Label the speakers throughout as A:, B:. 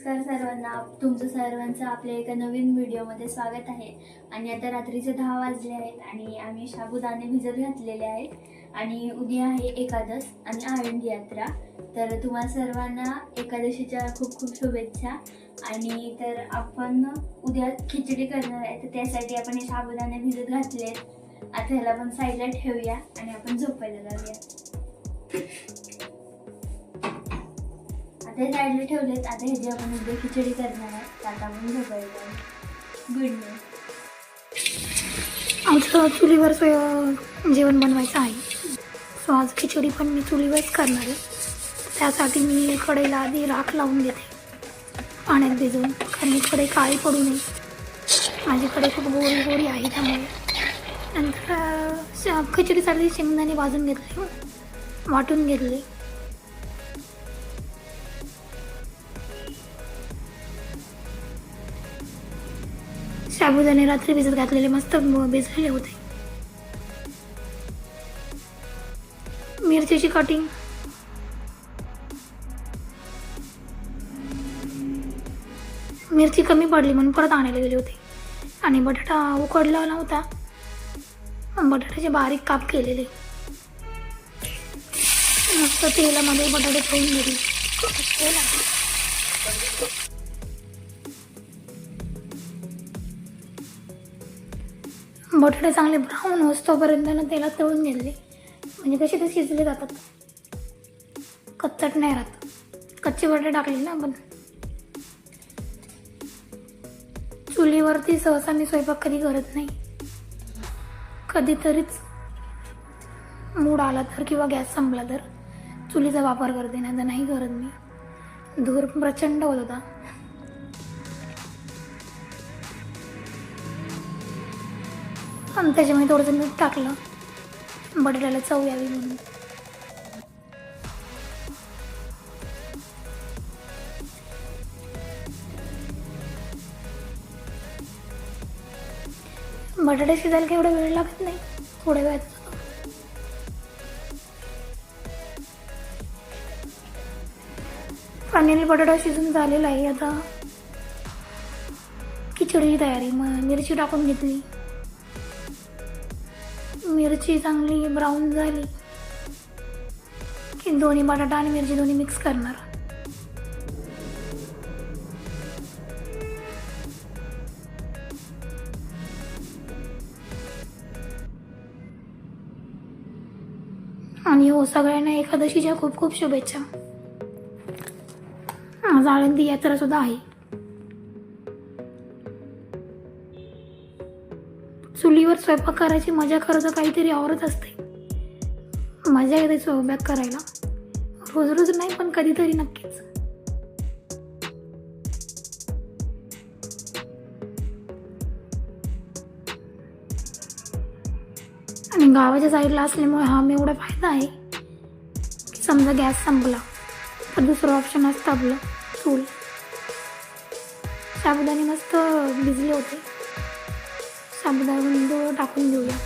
A: नमस्कार सर्वांना. तुमचं सर्वांचं आपल्या एका नवीन व्हिडिओमध्ये स्वागत आहे. आणि आता रात्रीचे दहा वाजले आहेत आणि आम्ही साबुदाणे भिजत घातलेले आहेत. आणि उद्या आहे एकादश आणि आळंदी यात्रा. तर तुम्हा सर्वांना एकादशीच्या खूप खूप शुभेच्छा. आणि तर आपण उद्या खिचडी करणार आहे. तर त्यासाठी आपण हे साबुदाणे भिजत घातले आहेत आता ह्याला आपण साईडला ठेवूया आणि आपण झोपायला जाऊया. ते हे साईडला ठेवलेत. आता ह्याची आपण एकदा खिचडी करणार आहे आता आपण झोपायला गुड नाईट
B: आमचं चुलीवर सोय जेवण बनवायचं आहे. सो आज खिचडी पण मी चुलीवरच करणार आहे. त्यासाठी मी कडेला आधी राख लावून घेते. पाण्यात भिजवून कारण इकडे काळी पडू नये. माझ्याकडे खूप गोरी गोरी आहे त्यामुळे. नंतर खिचडीसाठी शेंगदाणे भाजून घेतले. वाटून घेतले. साबुदाणे रात्री भिजत घातलेले मस्त भिजलेले होते. मिरचीची कटिंग मिरची कमी पडली म्हणून परत आणायला गेली होती. आणि बटाटा उकडला नव्हता बटाट्याचे बारीक काप केलेले. मस्त तेलामध्ये बटाटे ठेवून घेतले. बटाटे चांगले ब्राऊन असतोपर्यंत ना तेलात तळून घेतले म्हणजे कसे ते शिजले जातात. कच्चट नाही राहत. कच्चे बटाटे टाकले ना आपण. चुलीवरती सहसा मी स्वयंपाक कधी करत नाही. कधीतरीच मूड आला तर किंवा गॅस संपला तर चुलीचा वापर करते नाही तर नाही करत मी. धूर प्रचंड होत होता. आणि त्याच्यामुळे थोडंसं मीठ टाकलं बटाट्याला चव यावी म्हणून. बटाटे शिजायला काही एवढा वेळ लागत नाही थोड्या वेळात. फायनली बटाटा शिजून झालेला आहे आता खिचडीची तयारी मग मिरची टाकून घेतली. मिरची चांगली ब्राऊन झाली की दोन्ही बटाटा आणि मिरची दोन्ही मिक्स करणार. आणि हो सगळ्यांना एकादशीच्या खूप खूप शुभेच्छा. आज आळंदी यात्रा सुद्धा आहे. चुलीवर स्वयंपाक करायची मजा खरं तर काहीतरी आवरत असते. मजा येते स्वयंपाक करायला. रोज रोज नाही पण कधीतरी नक्कीच. आणि गावाच्या साईडला असल्यामुळे हा मी एवढा फायदा आहे की समजा गॅस संपला तर दुसरं ऑप्शन असतं आपलं चूल. साबुदाणे मस्त भिजले होते. साबुदाणा टाकून घेऊया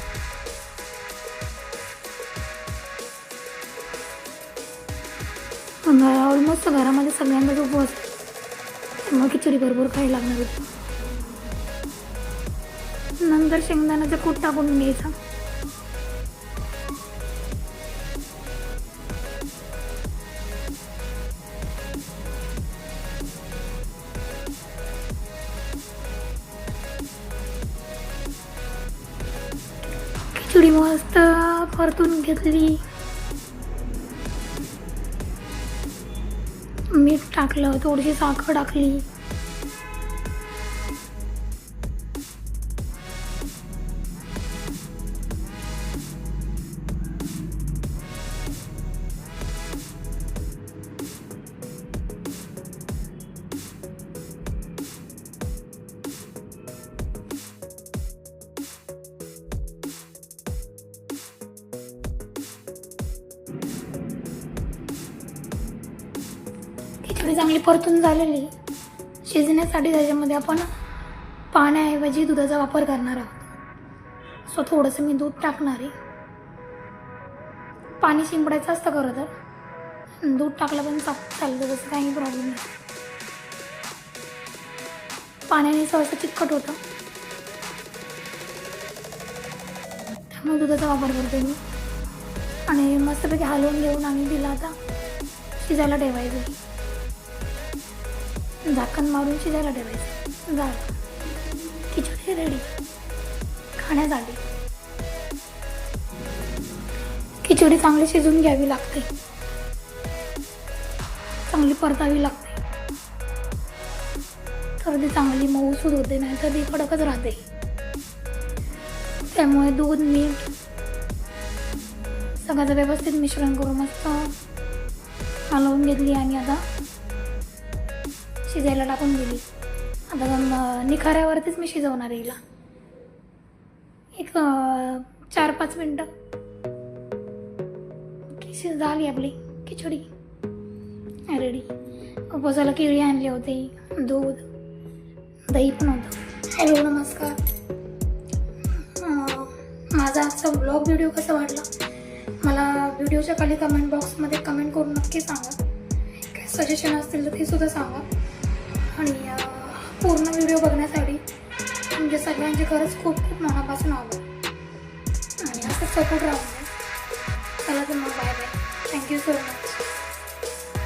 B: ऑलमोस्ट घरामध्ये सगळ्यांनाच उपवास आहे. त्यामुळे खिचडी भरपूर खायला लागणार होती नंतर शेंगदाण्याचा कूट टाकून घ्यायचा खिचडी मस्त परतून घेतली. मीठ टाकलं थोडीशी साखर टाकली. थोडी चांगली परतून झालेली शिजण्यासाठी त्याच्यामध्ये आपण पाण्याऐवजी दुधाचा वापर करणार आहोत. सो थोडंसं मी दूध टाकणार आहे. पाणी शिंपडायचं असतं खरं तर. दूध टाकलं पण चाल- चालतं तसं काही प्रॉब्लेम नाही. पाण्याने सहसा चिकट होतं. त्यामुळे दुधाचा वापर करते मी. आणि मस्तपैकी हलवून घेऊन आम्ही दिला आता शिजायला ठेवायचं झाकण मारून शिजायला ठेवायचं. झालं खिचडी रेडी. खाण्यासाठी खिचडी चांगली शिजून घ्यावी लागते. चांगली परतावी लागते. तर ती चांगली मऊसूद होते नाही तर ती कडकच राहते. त्यामुळे दूध मीठ सगळ्याचं व्यवस्थित मिश्रण करून मस्त हलवून घेतली आणि आता. शिजायला टाकून दिली. आता निखाऱ्यावरतीच मी शिजवणार आहे हिला. एक चार पाच मिनटं. की झाली आपली खिचडी. रेडी. उपवासाला केळी आणली होती दूध दही पण होतं. हॅलो नमस्कार. माझा आजचा ब्लॉग व्हिडिओ कसा वाटला? मला व्हिडिओच्या खाली कमेंट बॉक्समध्ये कमेंट करून नक्की सांगा. काय सजेशन असतील तर ते सुद्धा सांगा. आणि पूर्ण व्हिडिओ बघण्यासाठी तुमच्या सगळ्यांचे खरंच खूप खूप मनापासून आभार. आणि असं सपोर्ट राहू चला तर मग bye bye thank you so much